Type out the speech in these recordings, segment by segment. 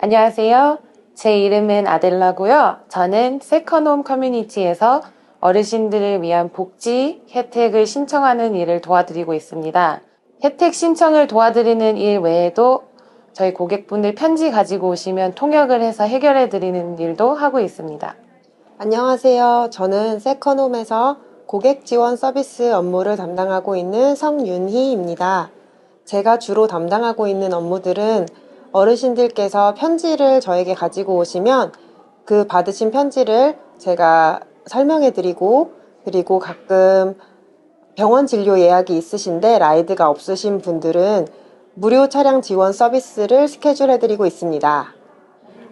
안녕하세요. 제 이름은 아델라고요. 저는 세컨홈 커뮤니티에서 어르신들을 위한 복지 혜택을 신청하는 일을 도와드리고 있습니다. 혜택 신청을 도와드리는 일 외에도 저희 고객분들 편지 가지고 오시면 통역을 해서 해결해 드리는 일도 하고 있습니다. 안녕하세요. 저는 세컨홈에서 고객 지원 서비스 업무를 담당하고 있는 성윤희입니다. 제가 주로 담당하고 있는 업무들은 어르신들께서 편지를 저에게 가지고 오시면 그 받으신 편지를 제가 설명해 드리고 그리고 가끔 병원 진료 예약이 있으신데 라이드가 없으신 분들은 무료 차량 지원 서비스를 스케줄해 드리고 있습니다.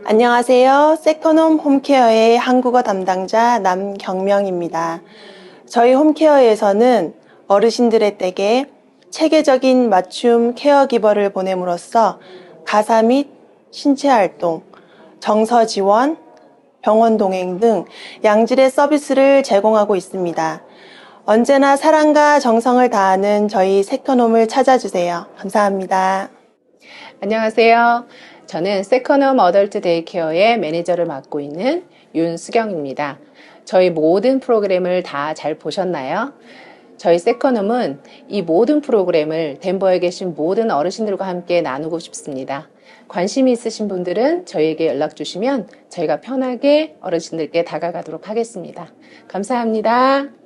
안녕하세요. 세컨홈 홈케어의 한국어 담당자 남경명입니다. 저희 홈케어에서는 어르신들의 댁에 체계적인 맞춤 케어기버를 보냄으로써 가사 및 신체 활동, 정서 지원, 병원 동행 등 양질의 서비스를 제공하고 있습니다. 언제나 사랑과 정성을 다하는 저희 세컨홈을 찾아주세요. 감사합니다. 안녕하세요. 저는 세컨홈 어덜트 데이케어의 매니저를 맡고 있는 윤수경입니다. 저희 모든 프로그램을 다 잘 보셨나요? 저희 세컨홈은 이 모든 프로그램을 덴버에 계신 모든 어르신들과 함께 나누고 싶습니다. 관심이 있으신 분들은 저희에게 연락 주시면 저희가 편하게 어르신들께 다가가도록 하겠습니다. 감사합니다.